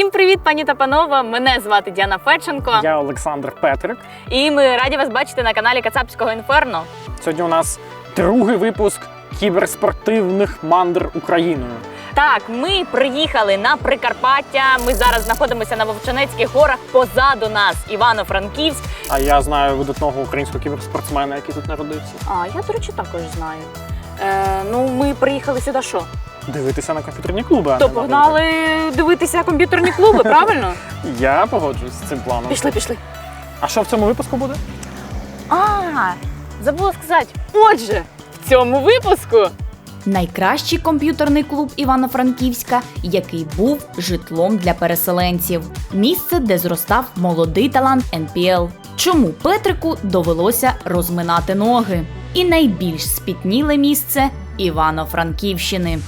Всім привіт, пані та панове! Мене звати Діана Федченко, Я Олександр Петрик. і ми раді вас бачити на каналі Кацапського інферно. Сьогодні у нас другий випуск кіберспортивних мандр Україною. Так, ми приїхали на Прикарпаття. Ми зараз знаходимося на Вовчанецьких горах. Позаду нас Івано-Франківськ. А я знаю видатного українського кіберспортсмена, який тут народився. А я, до речі, також знаю. Е, ну, ми приїхали сюди що? Дивитися на комп'ютерні клуби. То погнали дивитися комп'ютерні клуби, правильно? Я погоджуюсь з цим планом. Пішли, пішли. А що в цьому випуску буде? А, забула сказати. Отже, в цьому випуску Найкращий комп'ютерний клуб Івано-Франківська, який був житлом для переселенців, місце, де зростав молодий талант НПЛ. Чому Петрику довелося розминати ноги? І найбільш спітніле місце Івано-Франківщини.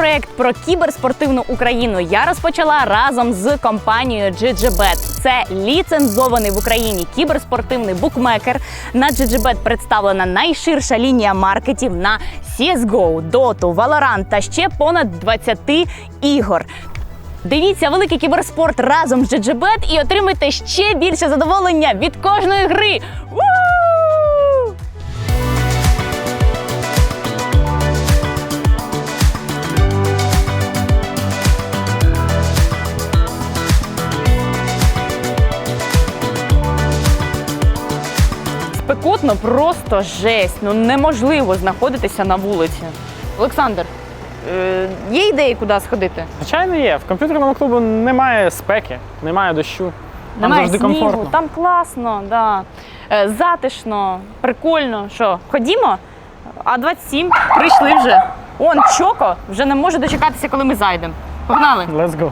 Проект про кіберспортивну Україну я розпочала разом з компанією GGBet. Це ліцензований в Україні кіберспортивний букмекер. На GGBet представлена найширша лінія маркетів на CSGO, Dota, Valorant та ще понад 20 ігор. Дивіться великий кіберспорт разом з GGBet і отримайте ще більше задоволення від кожної гри. Спекотно просто жесть. Ну неможливо знаходитися на вулиці. Олександр, е, є ідеї, куди сходити? Звичайно, є. В комп'ютерному клубу немає спеки, немає дощу. Там Немає завжди снігу, комфортно. там класно, да. Е, затишно, прикольно. Що, ходімо? А 27 прийшли вже. Он Чоко вже не може дочекатися, коли ми зайдемо. Погнали! Let's go.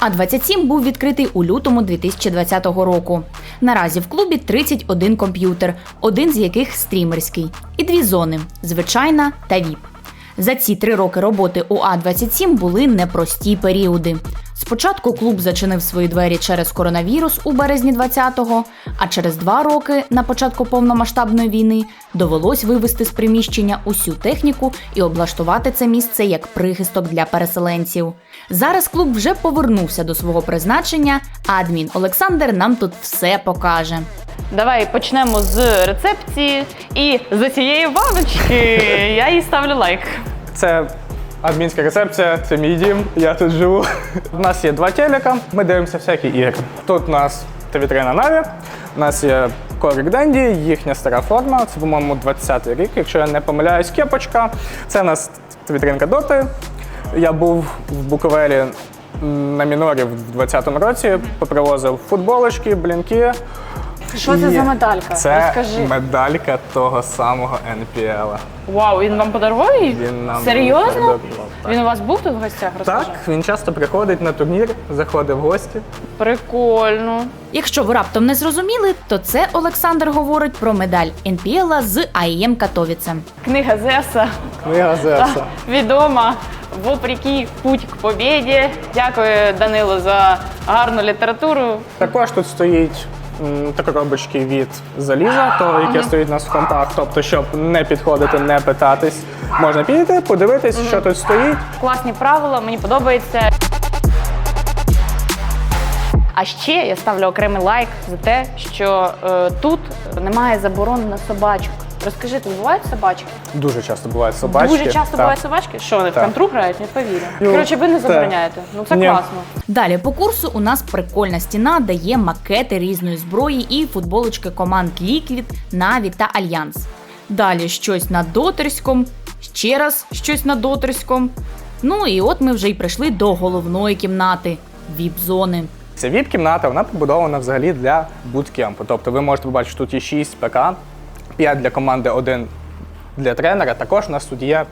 А 27 був відкритий у лютому 2020 року. Наразі в клубі 31 комп'ютер, один з яких стрімерський, і дві зони звичайна та ВІП. За ці три роки роботи у А27 були непрості періоди. Спочатку клуб зачинив свої двері через коронавірус у березні 20-го, а через два роки, на початку повномасштабної війни, довелось вивести з приміщення усю техніку і облаштувати це місце як прихисток для переселенців. Зараз клуб вже повернувся до свого призначення, а адмін Олександр нам тут все покаже. Давай почнемо з рецепції і з цієї баночки. Я їй ставлю лайк. Це адмінська рецепція, це мій дім, я тут живу. У нас є два телека, ми дивимося всякі ігри. Тут у нас вітрина Наві, у нас є Корик Денді, їхня стара форма, це, по-моєму, 20-й рік, якщо я не помиляюсь, кепочка. Це у нас вітринка Доти. Я був в Буковелі на мінорі в 20-му році, попривозив футболочки, блінки. Що це за медалька? Це Розкажи. медалька того самого НПЛ. Вау, він вам подарував її? Він нам Серйозно? подарував, так. Він у вас був тут в гостях? Розкажи. Так, він часто приходить на турнір, заходить в гості. Прикольно. Якщо ви раптом не зрозуміли, то це Олександр говорить про медаль НПЛ з АІМ Катовіце. Книга Зевса. Книга Зевса. Відома. Вопреки путь к побєді. Дякую, Данило, за гарну літературу. Також тут стоїть м, так коробочки від заліза, то яке стоїть у нас в компах. Тобто, щоб не підходити, не питатись, можна підійти, подивитись, що тут стоїть. Класні правила, мені подобається. А ще я ставлю окремий лайк за те, що е, тут немає заборон на собачок. Розкажи, тут бувають собачки? Дуже часто бувають собачки. Дуже часто Так. бувають собачки. Що вони в Так. контру грають? Не повірю. Ну, Коротше, ви не так. забороняєте. Ну це Ні. класно. Далі по курсу у нас прикольна стіна, де є макети різної зброї і футболочки команд Liquid, Na'Vi та Альянс. Далі щось на дотерськом, ще раз щось на дотерськом. Ну і от ми вже й прийшли до головної кімнати віп-зони. Ця віп-кімната вона побудована взагалі для буткемпу. Тобто ви можете побачити, що тут є 6 ПК, 5 для команди, 1 для тренера. Також у нас є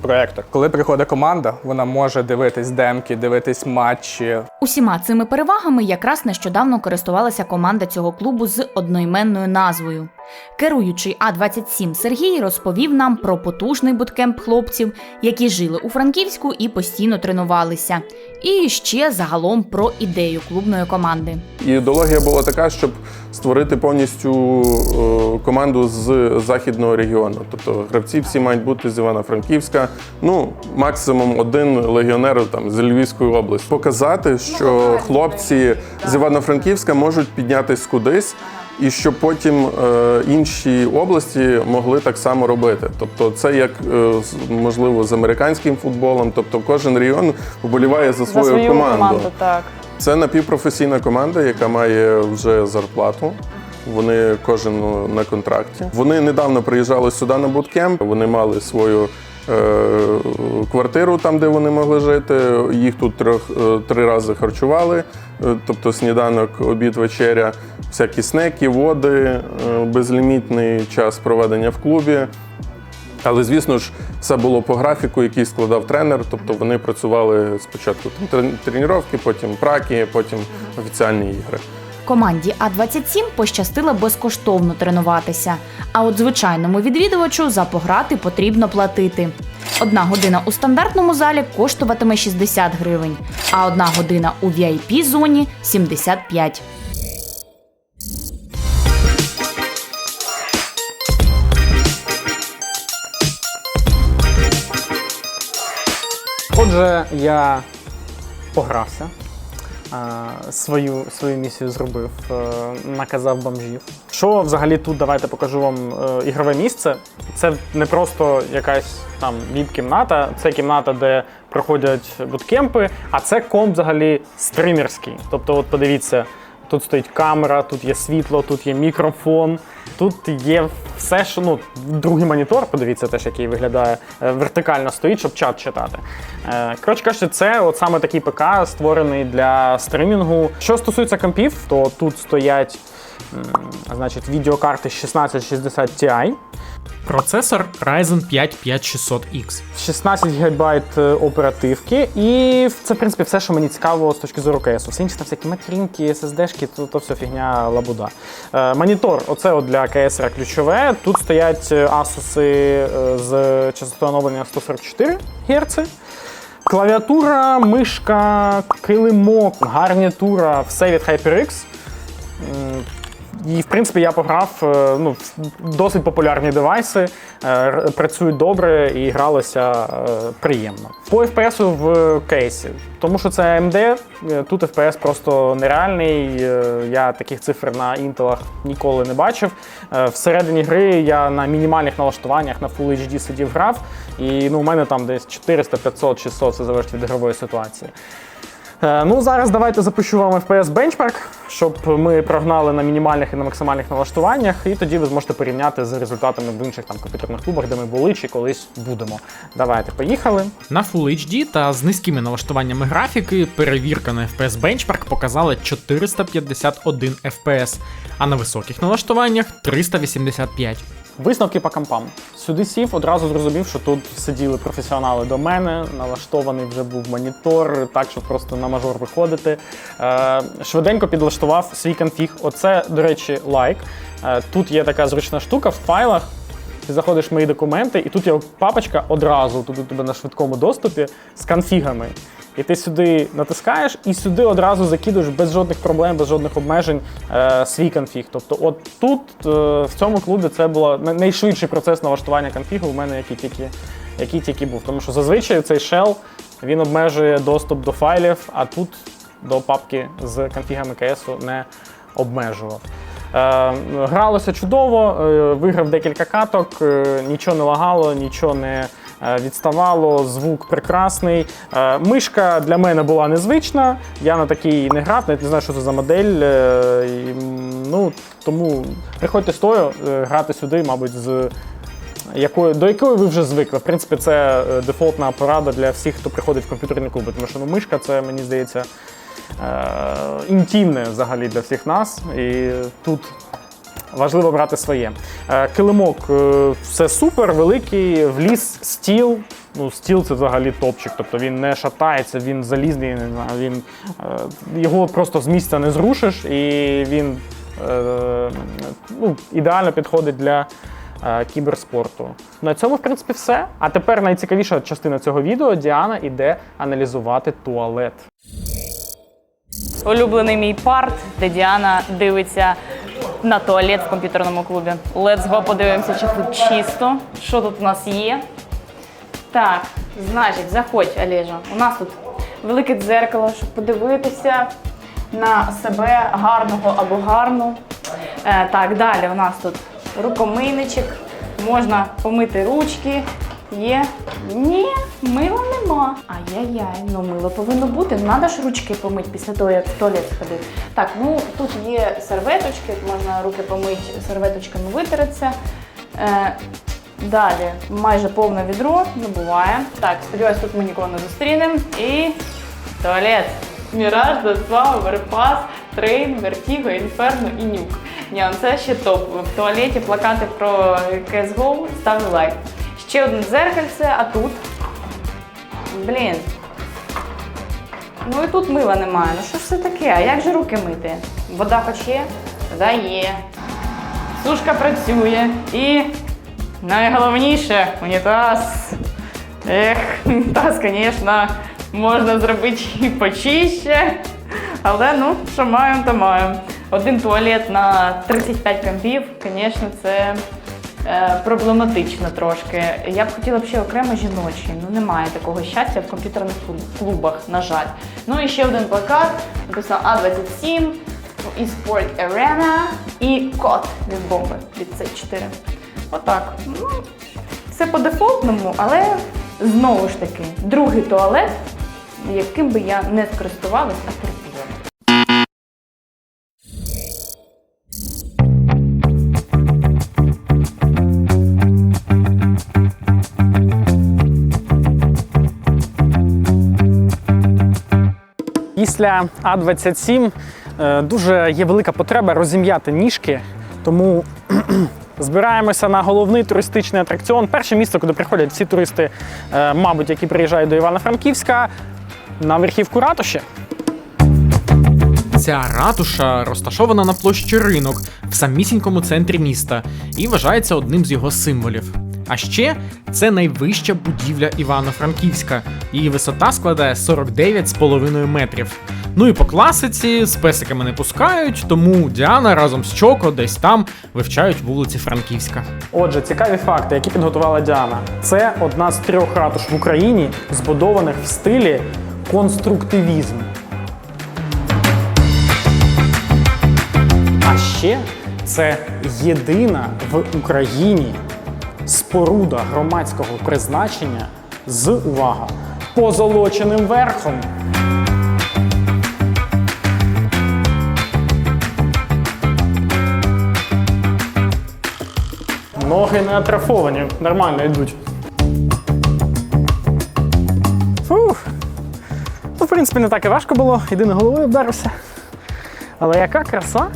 проектор. Коли приходить команда, вона може дивитись демки, дивитись матчі. Усіма цими перевагами якраз нещодавно користувалася команда цього клубу з одноіменною назвою. Керуючий А27 Сергій розповів нам про потужний буткемп хлопців, які жили у Франківську і постійно тренувалися. І ще загалом про ідею клубної команди. Ідеологія була така, щоб створити повністю е, команду з західного регіону. Тобто гравці всі мають бути з Івано-Франківська. Ну, максимум один легіонер там з Львівської області. Показати, що хлопці з Івано-Франківська можуть піднятись кудись. І щоб потім е, інші області могли так само робити. Тобто, це як е, можливо з американським футболом. Тобто, кожен регіон вболіває за За свою, свою команду. команду, так. Це напівпрофесійна команда, яка має вже зарплату. Вони кожен ну, на контракті. Вони недавно приїжджали сюди на буткемп. Вони мали свою квартиру там, де вони могли жити. Їх тут трьох, е, три рази харчували. Е, Тобто сніданок, обід, вечеря, всякі снеки, води, е, безлімітний час проведення в клубі. Але звісно ж, все було по графіку, який складав тренер. Тобто вони працювали спочатку там тренування, потім праки, потім офіціальні ігри. Команді А27 пощастило безкоштовно тренуватися. А от звичайному відвідувачу за пограти потрібно платити. Одна година у стандартному залі коштуватиме 60 гривень, а одна година у vip зоні 75. Отже, я погрався. Е, Свою, свою місію зробив, е, наказав бомжів. Що взагалі тут давайте покажу вам е, ігрове місце. Це не просто якась там віп-кімната, це кімната, де проходять буткемпи, а це комп взагалі стримерський. Тобто, от подивіться, тут стоїть камера, тут є світло, тут є мікрофон, тут є все, що ну, другий монітор, подивіться теж, який виглядає е, вертикально стоїть, щоб чат читати. Е, Коротше кажучи, це от саме такий ПК, створений для стримінгу. Що стосується компів, то тут стоять значить, відеокарти 1660 Ti, Процесор Ryzen 5 5600X. 16 ГБ оперативки, і це, в принципі, все, що мені цікаво з точки зору КСу. Все інше там всякі материнки, SSD-шки, то, то все фігня лабуда. Е, монітор, оце от для КС ключове. Тут стоять е, Asus е, з частотою оновлення 144 Гц. Клавіатура, мишка, килимок, гарнітура, все від HyperX. І, в принципі, я пограв е, ну, досить популярні девайси, е, працюють добре і гралося е, приємно. По FPS в кейсі, тому що це AMD, тут FPS просто нереальний. Я таких цифр на інтелах ніколи не бачив. Всередині гри я на мінімальних налаштуваннях на Full HD сидів грав, і ну, у мене там десь 400, 500, 600, це залежить від ігрової ситуації. Е, Ну, зараз давайте запущу вам FPS Benchmark, щоб ми прогнали на мінімальних і на максимальних налаштуваннях, і тоді ви зможете порівняти з результатами в інших там комп'ютерних клубах, де ми були чи колись будемо. Давайте, поїхали. На Full HD та з низькими налаштуваннями графіки перевірка на FPS Benchmark показала 451 FPS, а на високих налаштуваннях 385. Висновки по компам. Сюди сів, одразу зрозумів, що тут сиділи професіонали до мене, налаштований вже був монітор, так, щоб просто на мажор виходити. Е, швиденько підлаштував свій конфіг. Оце, до речі, лайк. Е, тут є така зручна штука в файлах. Ти заходиш в мої документи, і тут є папочка одразу, тут у тебе на швидкому доступі з конфігами. І ти сюди натискаєш, і сюди одразу закидуєш без жодних проблем, без жодних обмежень е, свій конфіг. Тобто, от тут е, в цьому клубі це був найшвидший процес налаштування конфігу у мене, який тільки, який тільки був. Тому що зазвичай цей shell він обмежує доступ до файлів, а тут до папки з конфігами КСу не обмежував. Е, гралося чудово, е, виграв декілька каток, е, нічого не лагало, нічого не відставало, звук прекрасний. Е, мишка для мене була незвична, я на такій не грав, навіть не знаю, що це за модель. е, ну, тому приходьте стою, е, грати сюди, мабуть, з якою, до якої ви вже звикли. В принципі, це е, дефолтна порада для всіх, хто приходить в комп'ютерні клуби, тому що ну, мишка це, мені здається, е, інтимне взагалі для всіх нас. І тут важливо брати своє. Е, Килимок е, все супер, великий, вліз стіл. Ну, стіл це взагалі топчик. Тобто він не шатається, він залізний, не знаю, він, е, його просто з місця не зрушиш, і він ну, ідеально підходить для кіберспорту. На цьому, в принципі, все. А тепер найцікавіша частина цього відео Діана іде аналізувати туалет. Улюблений мій парт, де Діана дивиться на туалет в комп'ютерному клубі. Let's go подивимося, чи тут чисто. Що тут у нас є? Так, значить, заходь, Олежа. У нас тут велике дзеркало, щоб подивитися на себе гарного або гарну. Е, так, далі у нас тут рукомийничок, можна помити ручки. Є. Ні, мила нема. Ай-яй-яй, ну мило повинно бути. Надо ж ручки помити після того, як в туалет сходити. Так, ну тут є серветочки, можна руки помити, серветочками витереться. Е, Далі майже повне відро, не буває. Так, сподіваюсь, тут ми нікого не зустрінемо. І туалет. Міраж, Досва, Оверпас, Трейн, Вертіго, Інферно і Нюк. Ні, ну це ще топ. В туалеті плакати про CSGO, ставлю лайк. Ще одне дзеркальце, а тут. Блін. Ну і тут мила немає. Ну що ж це таке? А як же руки мити? Вода хоч є? Вода є. Сушка працює. І найголовніше унітаз. Ех, унітаз, звісно, можна зробити і почище. Але ну, що маємо, то маємо. Один туалет на 35 компів, звісно, це проблематично трошки. Я б хотіла б ще окремо жіночий. Ну немає такого щастя в комп'ютерних клубах, на жаль. Ну і ще один плакат, написано А27, eSport Arena і код від бомби від C4. Отак. Ну, все по дефолтному, але знову ж таки, другий туалет, яким би я не скористувалась, а Після А27 е, дуже є велика потреба розім'яти ніжки, тому збираємося на головний туристичний атракціон. Перше місце, куди приходять всі туристи, е, мабуть, які приїжджають до Івано-Франківська, на верхівку ратуші. Ця ратуша розташована на площі ринок в самісінькому центрі міста і вважається одним з його символів. А ще це найвища будівля Івано-Франківська. Її висота складає 49,5 метрів. Ну і по класиці з песиками не пускають, тому Діана разом з Чоко десь там вивчають вулиці Франківська. Отже, цікаві факти, які підготувала Діана. Це одна з трьох ратуш в Україні, збудованих в стилі конструктивізм. А ще це єдина в Україні споруда громадського призначення з увага позолоченим верхом. Ноги не атрофовані, нормально йдуть. Фух. Ну, в принципі, не так і важко було, єдине головою вдарився. Але яка краса?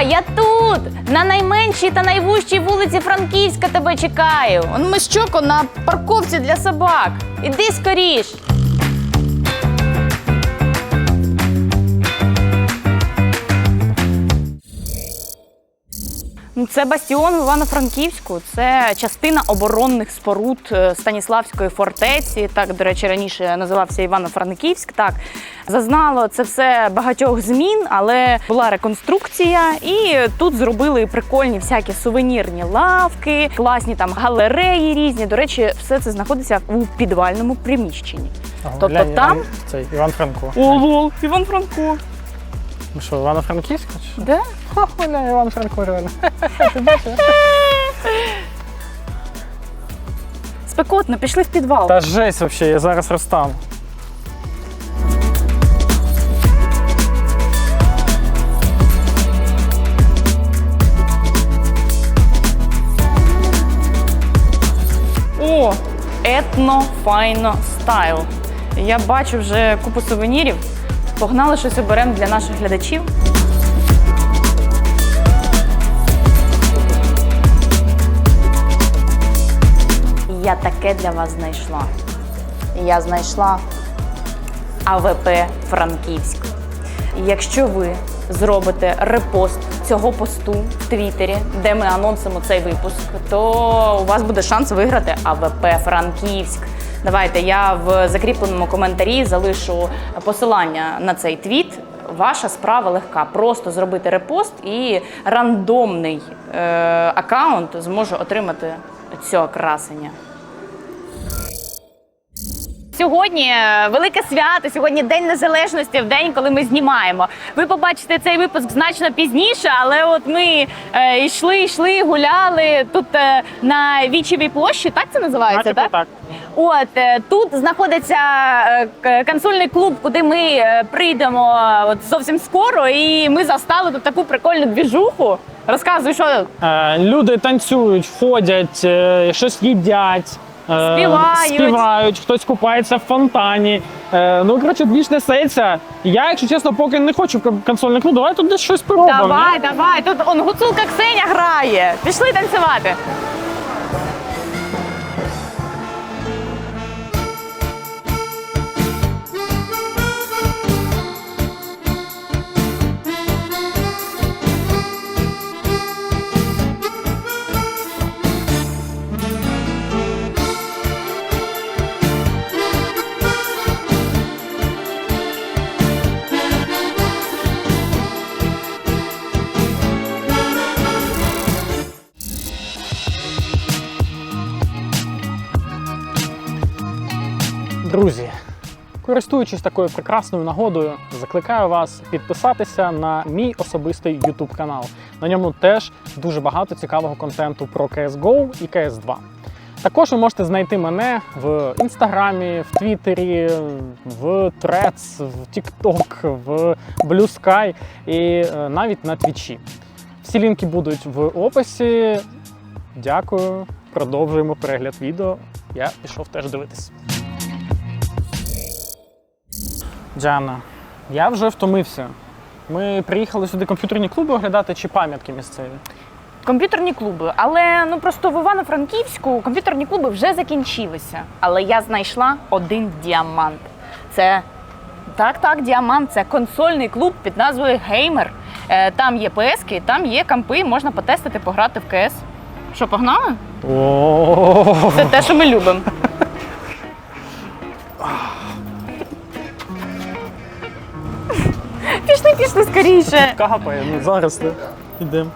Я тут! На найменшій та найвужчій вулиці Франківська тебе чекаю. Он ми з Чоко на парковці для собак. Іди скоріш. Ну, Це бастіон в Івано-Франківську. Це частина оборонних споруд е, Станіславської фортеці. Так, до речі, раніше називався Івано-Франківськ. Так зазнало це все багатьох змін, але була реконструкція, і тут зробили прикольні всякі сувенірні лавки, класні там галереї різні. До речі, все це знаходиться у підвальному приміщенні. Тобто Глянь, там- Цей Іван Франко. Ого, Іван Франко. Ну що, Івано-Франківська? Де? Ха, Оля, Іван Франко, реально. Спекотно, пішли в підвал. Та жесть вообще, я зараз розставлю. Етно файно стайл. Я бачу вже купу сувенірів. Погнали щось оберемо для наших глядачів. Я таке для вас знайшла. Я знайшла АВП Франківськ. Якщо ви зробите репост цього посту в Твіттері, де ми анонсимо цей випуск, то у вас буде шанс виграти АВП Франківськ. Давайте я в закріпленому коментарі залишу посилання на цей твіт. Ваша справа легка. Просто зробити репост і рандомний е, аккаунт зможе отримати цього красення. Сьогодні е, велике свято. Сьогодні День Незалежності, в день, коли ми знімаємо. Ви побачите цей випуск значно пізніше, але от ми е, йшли, йшли, гуляли тут е, на Вічевій площі. Так це називається? Типу, так? так. От е, тут знаходиться е, к- консольний клуб, куди ми е, прийдемо е, от зовсім скоро, і ми застали тут таку прикольну двіжуху. Розказуй, що Е, люди танцюють, ходять, е, щось їдять. Е, Співають. співають, хтось купається в фонтані. Е, ну, коротше, більш несеться. Я, якщо чесно, поки не хочу в консольний клуб, давай тут десь щось поробимо. давай, давай. Тут он гуцулка Ксеня грає. Пішли танцювати. Друзі, користуючись такою прекрасною нагодою, закликаю вас підписатися на мій особистий YouTube канал. На ньому теж дуже багато цікавого контенту про CSGO і CS2. Також ви можете знайти мене в інстаграмі, в Твіттері, в Threads, в TikTok, в Blue Sky і е, навіть на Твічі. Всі лінки будуть в описі. Дякую. Продовжуємо перегляд відео. Я пішов теж дивитись. Діана, я вже втомився. Ми приїхали сюди комп'ютерні клуби оглядати чи пам'ятки місцеві. Комп'ютерні клуби, але ну просто в Івано-Франківську комп'ютерні клуби вже закінчилися. Але я знайшла один діамант. Це так, так, діамант. Це консольний клуб під назвою Геймер. Е, Там є ПСки, там є кампи, можна потестити, пограти в КС. Що, погнали? Це те, що ми любимо. Скоріше. капає, ну зараз не йдемо.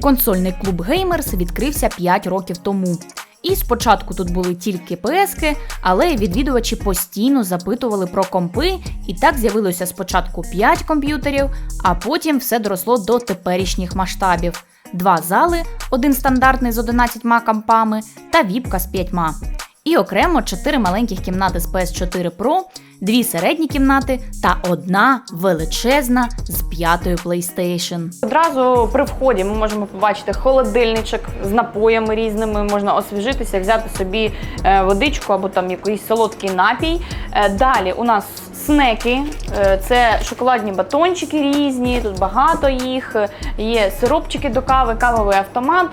Консольний клуб Геймерс відкрився 5 років тому. І спочатку тут були тільки ПСки, але відвідувачі постійно запитували про компи, і так з'явилося спочатку 5 комп'ютерів, а потім все доросло до теперішніх масштабів: два зали, один стандартний з 11 компами та віпка з 5. І окремо 4 маленьких кімнати з PS4 Pro, дві середні кімнати та одна величезна з п'ятою PlayStation. Одразу при вході ми можемо побачити холодильничок з напоями різними. Можна освіжитися, взяти собі е, водичку або там якийсь солодкий напій. Е, Далі у нас снеки, Е, це шоколадні батончики різні, тут багато їх. Є сиропчики до кави, кавовий автомат.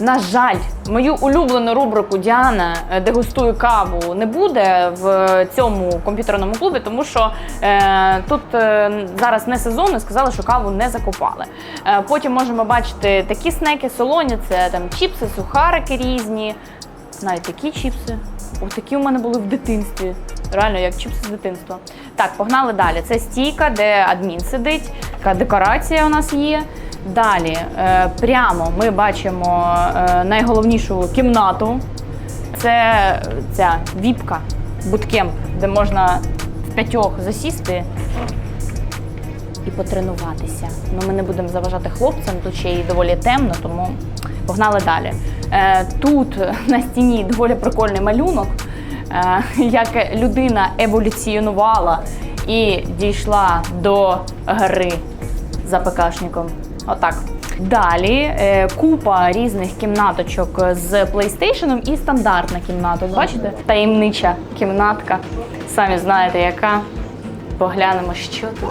На жаль, мою улюблену рубрику Діана е, дегустую каву не буде в цьому комп'ютерному клубі, тому що е, тут е, зараз не сезон і сказали, що каву не закопали. Е, потім можемо бачити такі снеки, солоні, це там чіпси, сухарики різні. Навіть такі чіпси. Ось такі у мене були в дитинстві. Реально, як чіпси з дитинства. Так, погнали далі. Це стійка, де адмін сидить. Така декорація у нас є. Далі, е, прямо ми бачимо е, найголовнішу кімнату. Це ця віпка, буткемп, де можна в п'ятьох засісти і потренуватися. Ну, ми не будемо заважати хлопцям, тут ще й доволі темно, тому погнали далі. Е, тут на стіні доволі прикольний малюнок, як людина еволюціонувала і дійшла до гри за ПКшником. Отак. Далі е, купа різних кімнаточок з PlayStation і стандартна кімната. Бачите? Таємнича кімнатка. Самі знаєте, яка. Поглянемо, що тут.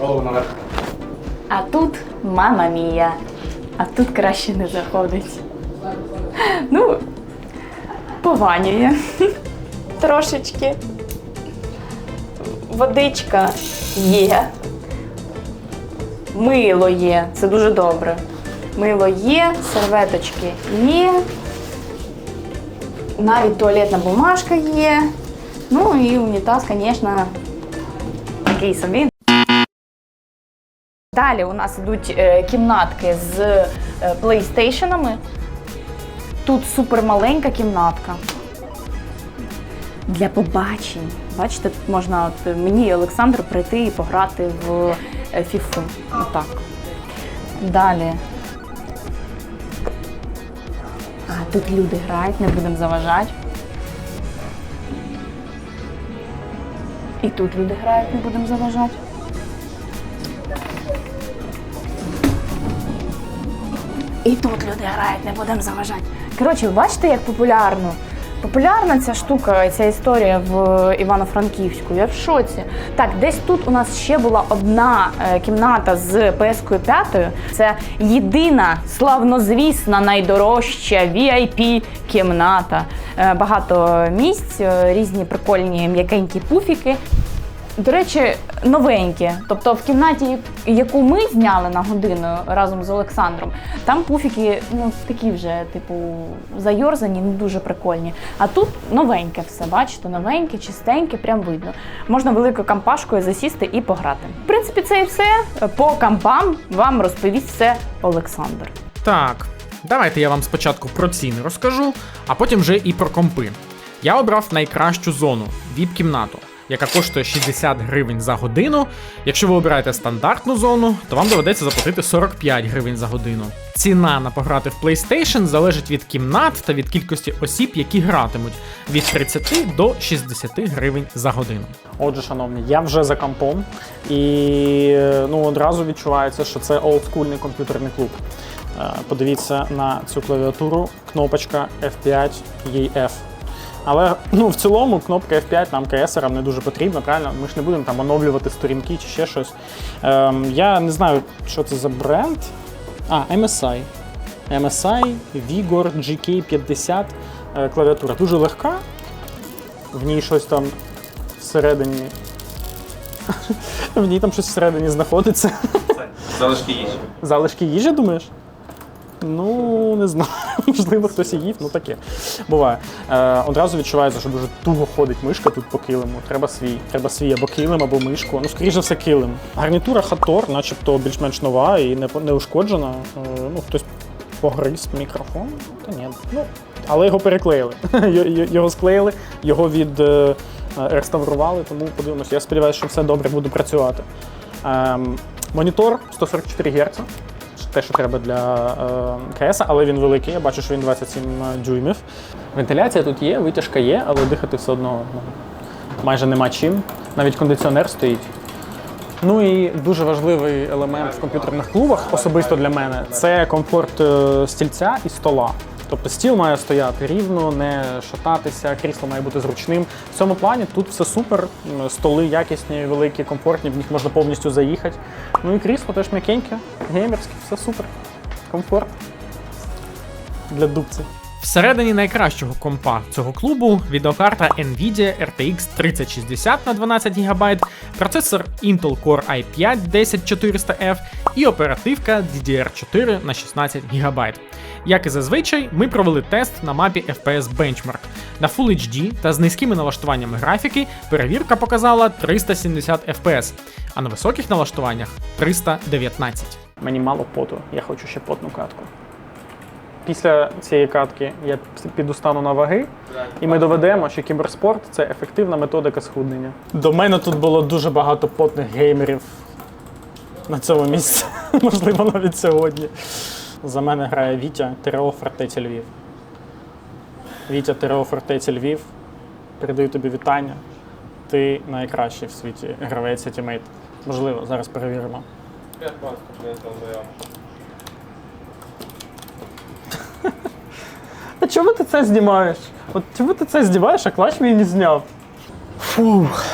Голову наверх. А тут мама мія. А тут краще не заходить. Ну, пованює. Трошечки. Водичка є. Мило є. Це дуже добре. Мило є, серветочки є. Навіть туалетна бумажка є. Ну і унітаз, звісно, такий собі. Далі у нас йдуть е, кімнатки з е, плейстейшенами. Тут супермаленька кімнатка. Для побачень. Бачите, тут можна от, мені і Олександру прийти і пограти в е, фіфу. Отак. Далі. А, тут люди грають, не будемо заважати. І тут люди грають, не будемо заважати. І тут люди грають, не будемо заважати. Коротше, бачите, як популярно? Популярна ця штука, ця історія в Івано-Франківську. Я в шоці. Так, десь тут у нас ще була одна е, кімната з ps 5 Це єдина славнозвісна, найдорожча VIP кімната. Е, Багато місць, е, різні прикольні м'якенькі пуфіки. До речі, новенькі. Тобто в кімнаті, яку ми зняли на годину разом з Олександром, там пуфіки ну такі вже, типу, зайорзані, не дуже прикольні. А тут новеньке все, бачите, новеньке, чистеньке, прям видно. Можна великою кампашкою засісти і пограти. В принципі, це і все. По кампам вам розповість все Олександр. Так, давайте я вам спочатку про ціни розкажу, а потім вже і про компи. Я обрав найкращу зону віп-кімнату, яка коштує 60 гривень за годину. Якщо ви обираєте стандартну зону, то вам доведеться заплатити 45 гривень за годину. Ціна на пограти в PlayStation залежить від кімнат та від кількості осіб, які гратимуть від 30 до 60 гривень за годину. Отже, шановні, я вже за компом, і ну одразу відчувається, що це олдскульний комп'ютерний клуб. Е, Подивіться на цю клавіатуру, кнопочка F5, їй F. Але ну, в цілому кнопка F5 нам КСерам не дуже потрібна, правильно? Ми ж не будемо там оновлювати сторінки чи ще щось. Ем, я не знаю, що це за бренд. А, MSI. MSI Vigor GK50 е, клавіатура. Дуже легка. В ній щось там всередині. В ній там щось всередині знаходиться. Залишки їжі. Залишки їжі, думаєш? Ну, не знаю. Можливо, хтось і їв, ну таке. Буває. Е, одразу відчувається, що дуже туго ходить мишка тут по килиму. Треба свій. Треба свій або килим, або мишку. Ну, скоріше все, килим. Гарнітура Хатор, начебто більш-менш нова і не, не ушкоджена. Е, ну, хтось погриз мікрофон. Та ні. Ну, але його переклеїли. Його склеїли, його від. е, реставрували, тому подивимося. Я сподіваюся, що все добре буде працювати. Ем, монітор 144 Гц. Те, що треба для е, КС, але він великий. Я бачу, що він 27 дюймів. Вентиляція тут є, витяжка є, але дихати все одно ну, майже нема чим. Навіть кондиціонер стоїть. Ну і дуже важливий елемент в комп'ютерних клубах, особисто для мене, це комфорт е, стільця і стола. Тобто стіл має стояти рівно, не шататися, крісло має бути зручним. В цьому плані тут все супер. Столи якісні, великі, комфортні, в них можна повністю заїхати. Ну і крісло теж м'якеньке, геймерське, все супер. Комфорт для дубців. Всередині найкращого компа цього клубу відеокарта Nvidia RTX 3060 на 12 ГБ, процесор Intel Core i5 10400F і оперативка DDR4 на 16 ГБ. Як і зазвичай, ми провели тест на мапі FPS Benchmark. На Full HD та з низькими налаштуваннями графіки перевірка показала 370 FPS, а на високих налаштуваннях 319. Мені мало поту, я хочу ще потну катку. Після цієї катки я піду стану на ваги, і ми доведемо, що кіберспорт це ефективна методика схуднення. До мене тут було дуже багато потних геймерів на цьому місці, можливо, навіть сьогодні. За мене грає Вітя ТРО Фортеця Львів. Вітя ТРО Фортеця Львів. Передаю тобі вітання. Ти найкращий в світі гравець тімейт. Можливо, зараз перевіримо. А чому ти це знімаєш? От чому ти це знімаєш, а клач мені не зняв? Фух.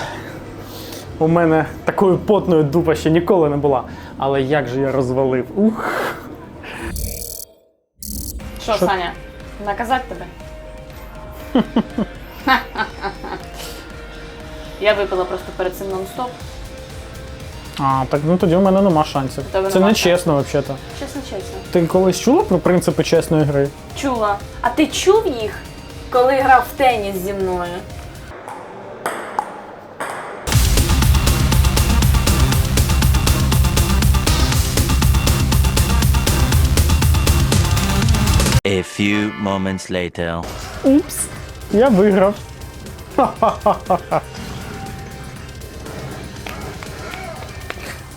У мене такої потної дупа ще ніколи не була. Але як же я розвалив? Ух. Що, Саня, наказати тебе? Я випила просто перед цим нон-стоп. А, так ну тоді у мене нема шансів. тебе Це нема не чесно, взагалі. Чесно, чесно. Ти колись чула про принципи чесної гри? Чула. А ти чув їх, коли грав в теніс зі мною? A few moments later. Упс, я виграв.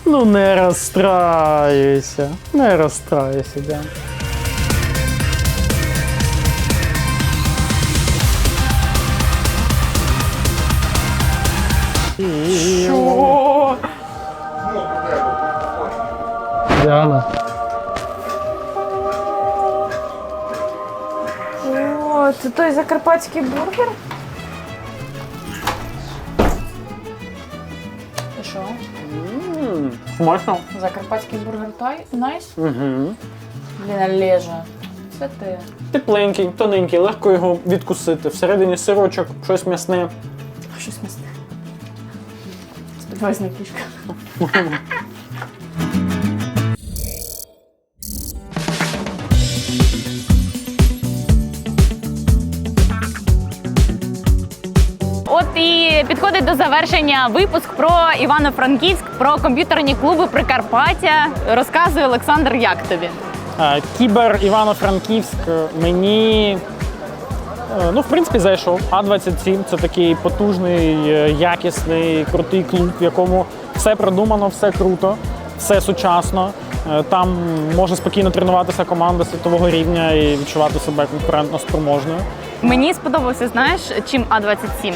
Ну не розстраюйся, не розстраюйся, да. Що? Діана. О, це той закарпатський бургер? Смачно? Закарпатський бургер той? Найс? Угу. Блін, Олежа. Це ти. Тепленький, тоненький, легко його відкусити. Всередині сирочок, щось м'ясне. Щось м'ясне. Сподіваюсь, не кішка. підходить до завершення випуск про Івано-Франківськ, про комп'ютерні клуби Прикарпаття. Розказує Олександр, як тобі? Кібер Івано-Франківськ мені. е, Ну, в принципі, зайшов. А27 це такий потужний, е, якісний, крутий клуб, в якому все продумано, все круто, все сучасно. Е, Там може спокійно тренуватися команда світового рівня і відчувати себе конкурентно спроможною. Мені сподобався, знаєш, чим А27?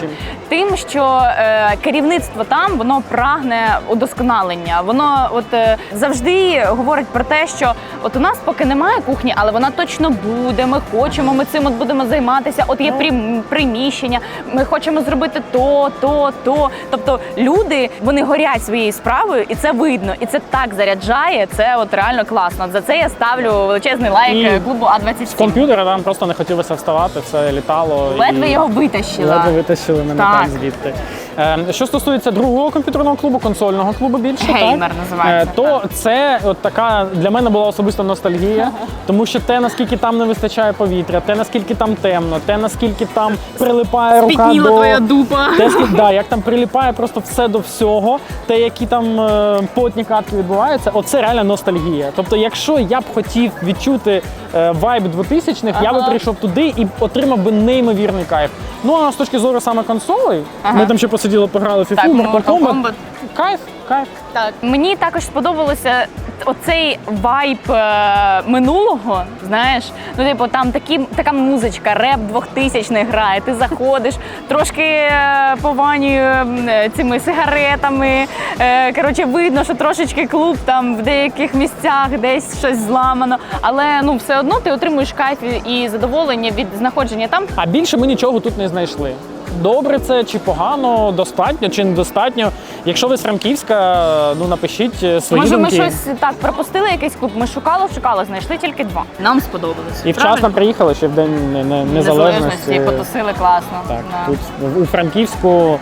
Тим, що е, керівництво там воно прагне удосконалення. Воно от е, завжди говорить про те, що от у нас поки немає кухні, але вона точно буде. Ми хочемо, ми цим от будемо займатися. От є прим- приміщення, ми хочемо зробити то, то, то. Тобто люди вони горять своєю справою, і це видно, і це так заряджає. Це от реально класно. За це я ставлю величезний лайк І е, клубу А27. комп'ютера там просто не хотілося вставати, все літало. Ледве і- його витащила. Ледве витащили мене Так. там звідти. Е, що стосується другого комп'ютерного клубу, консольного клубу більше, Геймер так, називається, е, то це от така для мене була особиста ностальгія, тому що те, наскільки там не вистачає повітря, те, наскільки там темно, те, наскільки там прилипає рука Спітніла до... твоя дупа. Те, скільки, да, як там приліпає просто все до всього, те, які там е, потні катки відбуваються, оце реально ностальгія. Тобто, якщо я б хотів відчути е, вайб 2000-х, я би прийшов туди і отримав би неймовірний кайф. Ну а з точки зору саме консолей, ми там ще посиділи, пограли в Так, Mortal Mortal Kombat. Kombat. Кайф, кайф. Так, мені також сподобалося оцей вайб е, минулого. Знаєш, ну типу там такі, така музичка, реп 2000 грає. Ти заходиш, трошки е, пованює е, цими сигаретами. Е, коротше, видно, що трошечки клуб там в деяких місцях десь щось зламано. Але ну все одно ти отримуєш кайф і задоволення від знаходження там. А більше ми нічого тут не знайшли. Добре це чи погано, достатньо чи недостатньо. Якщо ви з Франківська, ну напишіть е, свої Може, ми щось так пропустили якийсь клуб. Ми шукали, шукали, знайшли тільки два. Нам сподобалося. І вчасно приїхали ще в день не- не- незалежності. Незалежності, потусили класно. Так, Да. тут у Франківську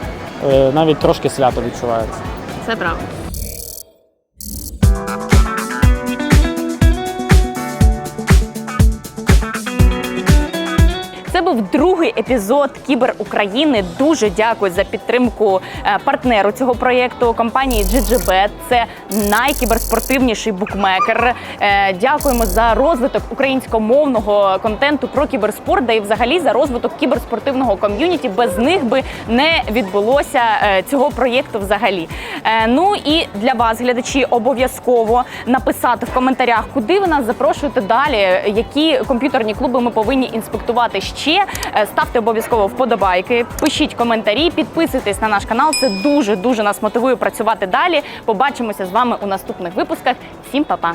е, навіть трошки свято відчувається. Це правда. Був другий епізод Кібер України. Дуже дякую за підтримку е, партнеру цього проєкту компанії GGBet. Це найкіберспортивніший букмекер. Е, Дякуємо за розвиток українськомовного контенту про кіберспорт, да і взагалі за розвиток кіберспортивного ком'юніті. Без них би не відбулося е, цього проєкту взагалі. Ну і для вас, глядачі, обов'язково написати в коментарях, куди ви нас запрошуєте далі, які комп'ютерні клуби ми повинні інспектувати ще. Е, ставте обов'язково вподобайки, пишіть коментарі, підписуйтесь на наш канал. Це дуже дуже нас мотивує працювати далі. Побачимося з вами у наступних випусках. Всім па-па!